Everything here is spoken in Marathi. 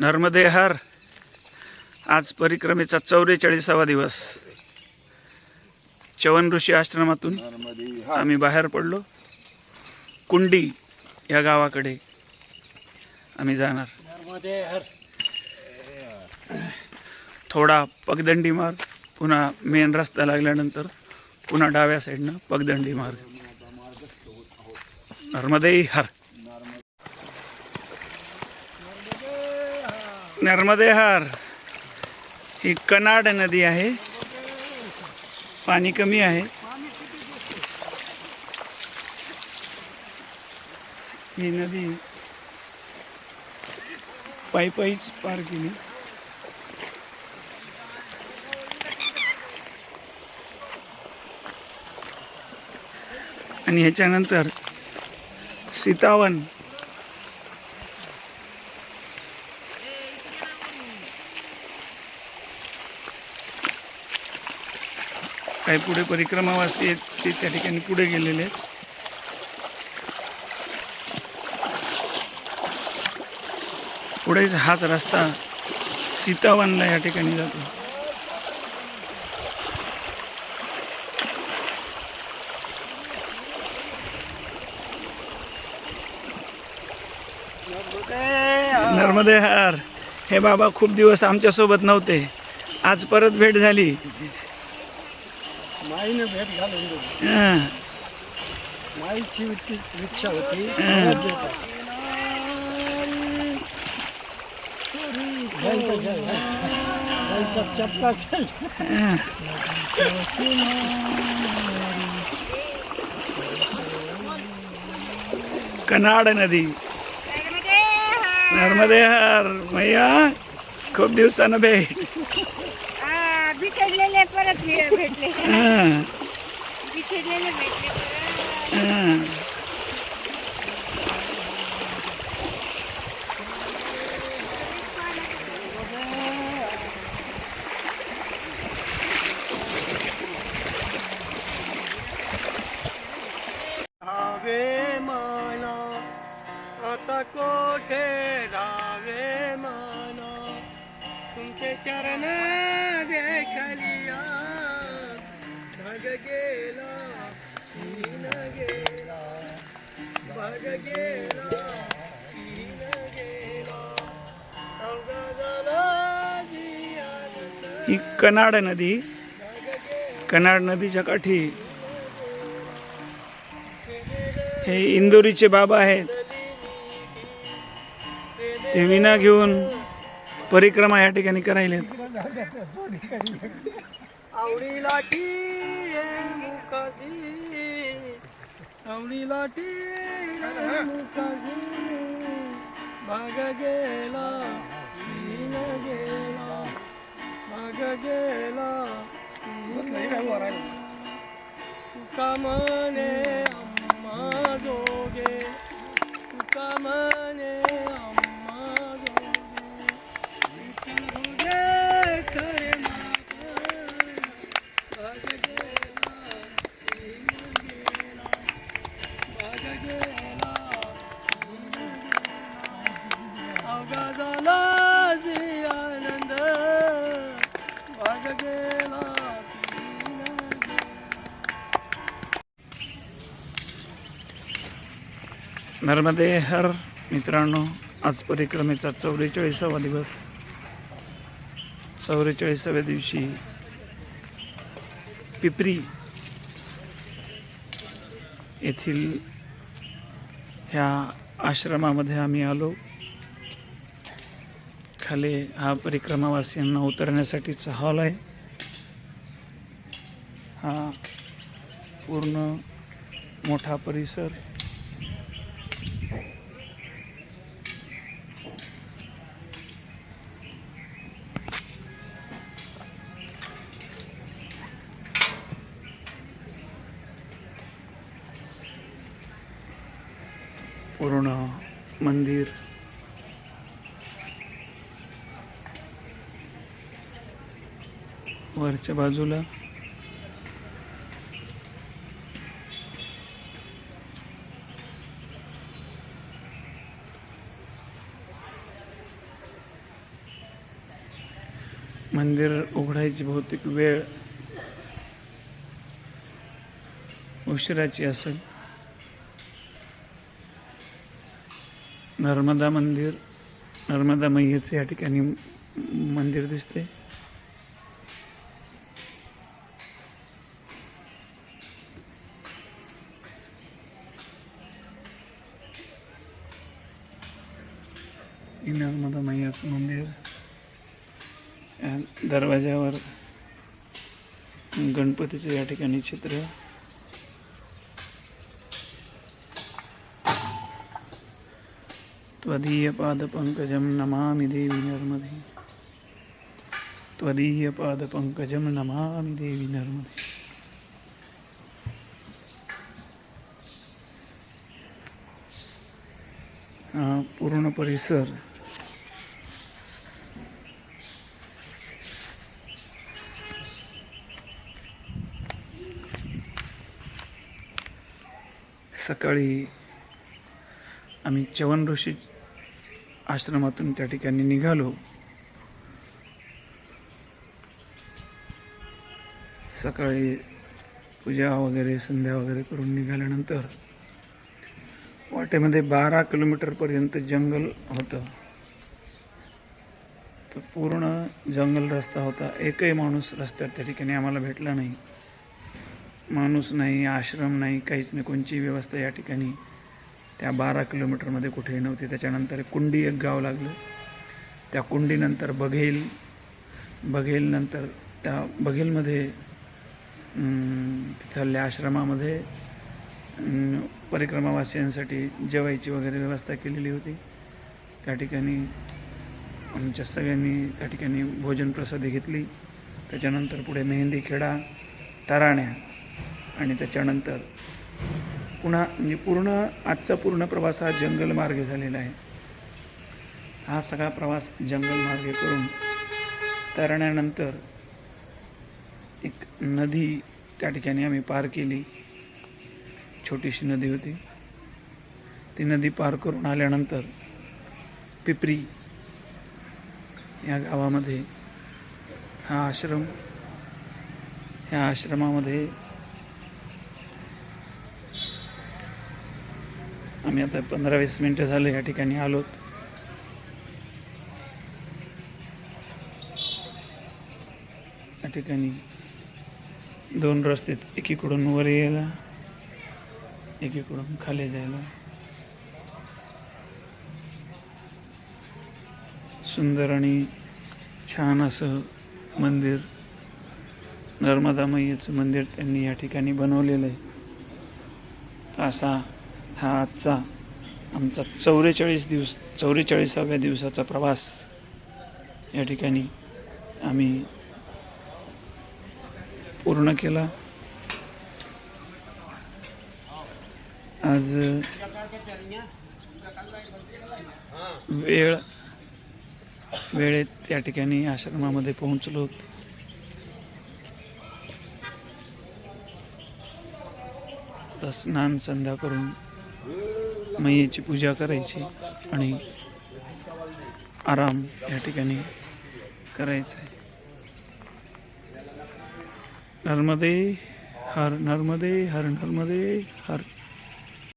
नर्मदे हर आज परिक्रमेचा चौवेचाळीसावा दिवस. चवन ऋषी आश्रमातून आम्ही बाहेर पडलो. कुंडी या गावाकडे आम्ही जाणार. थोडा पगदंडी मार्ग पुन्हा मेन रस्ता लागल्यानंतर पुन्हा डाव्या साईडनं पगदंडी मार्ग नर्मदे हर नर्मदेहार. ही कनाड नदी आहे. पाणी कमी आहे. ही नदी पायी पायीच पार केली. आणि ह्याच्यानंतर सीतावन काही पुढे परिक्रमावासी आहेत ते त्या ठिकाणी पुढे गेलेले आहेत. पुढेच हाच रस्ता सीतावनला या ठिकाणी जातो. नर्मदे हार हे बाबा खूप दिवस आमच्यासोबत नव्हते. आज परत भेट झाली. माईने भेट घालून दिली हं. माईची इतकी इच्छा होती हं. जायचं. जायचं. कनाड नदी नर्मदे हार मैया खूप दिवसानं भेट बिछडलेले परत भेटले हं. बिछडलेले भेटले परत हं. रावे माना आता कोठे रावे माना तुमचे चरण गेला गेला गेला गेला. ही कनाड नदी कनाड नदीच्या काठी. हे इंदोरीचे बाबा आहेत. ते विना घेऊन परिक्रमा या ठिकाणी करायलेत. आवडी लाठी मुकाशी. आवडी लाठी मुकाशी. भाग गेला तीन गेला. भाग गेला सुकामा नर्मदे हर मित्रांनो आज परिक्रमेचा चौवेचाळीसावा दिवस. चौवेचाळीसाव्या दिवशी पिपरी येथील ह्या आश्रमामध्ये आम्ही आलो. खाली हा परिक्रमावासियांना उतरण्यासाठीचा हॉल आहे. हा पूर्ण मोठा परिसर पूर्ण मंदिर. वरच्या बाजूला. मंदिर उघडायची बहुतेक वेळ उशिराची असेल. नर्मदा मंदिर नर्मदा मैयाचं या ठिकाणी मंदिर दिसते नर्मदा मैयाचं मंदिर. दरवाज्यावर गणपतीचं या ठिकाणी चित्र. त्वदीयपादपङ्कजं नमामि देवी नर्मदे। त्वदीयपादपङ्कजं नमामि देवी नर्मदे। हा पूर्ण परिसर। सकाळी आम्ही चवन ऋषी आश्रमातून त्या ठिकाणी निघालो. सकाळी पूजा वगैरे संध्या वगैरे करून निघाल्यानंतर वाटेमध्ये बारा किलोमीटरपर्यंत जंगल होतं. तर पूर्ण जंगल रस्ता होता. एकही माणूस रस्त्यात त्या ठिकाणी आम्हाला भेटला नाही. माणूस नाही आश्रम नाही काहीच नाही. कोणची व्यवस्था या ठिकाणी त्या बारा किलोमीटरमध्ये कुठेही नव्हती. त्याच्यानंतर कुंडी एक गाव लागलं. त्या कुंडीनंतर बघेल बघेलनंतर त्या बघेलमध्ये तिथल्या आश्रमामध्ये परिक्रमावासियांसाठी जेवायची वगैरे व्यवस्था केलेली होती. त्या ठिकाणी आमच्या सगळ्यांनी त्या ठिकाणी भोजन प्रसादी घेतली. त्याच्यानंतर पुढे मेहंदी खेडा तराण्या आणि त्याच्यानंतर पुन्हा म्हणजे पूर्ण आजचा पूर्ण प्रवास हा जंगल मार्गे झालेला आहे. हा सगळा प्रवास जंगल मार्गे करून तरण्यानंतर एक नदी त्या ठिकाणी आम्ही पार केली. छोटीशी नदी होती. ती नदी पार करून आल्यानंतर पिपरी या गावामध्ये हा आश्रम ह्या आश्रमामध्ये आम्ही आता पंधरा वीस मिनटं झाले या ठिकाणी आलोत या ठिकाणी दोन रस्ते एकीकडून वर यायला एकीकडून खाली जायला. सुंदर आणि छान असं मंदिर नर्मदा मैयाचं मंदिर त्यांनी या ठिकाणी बनवलेलं आहे. असा हा आजचा आमचा चौवेचाळीस दिवस चौवेचाळीसाव्या दिवसाचा प्रवास या ठिकाणी आम्ही पूर्ण केला. आज वेळ वेळेत या ठिकाणी आश्रमामध्ये पोहोचलो. तर स्नान संध्या करून मैयेची पूजा करायची आणि आराम या ठिकाणी करायचा आहे. नर्मदे हर नर्मदे हर नर्मदे हर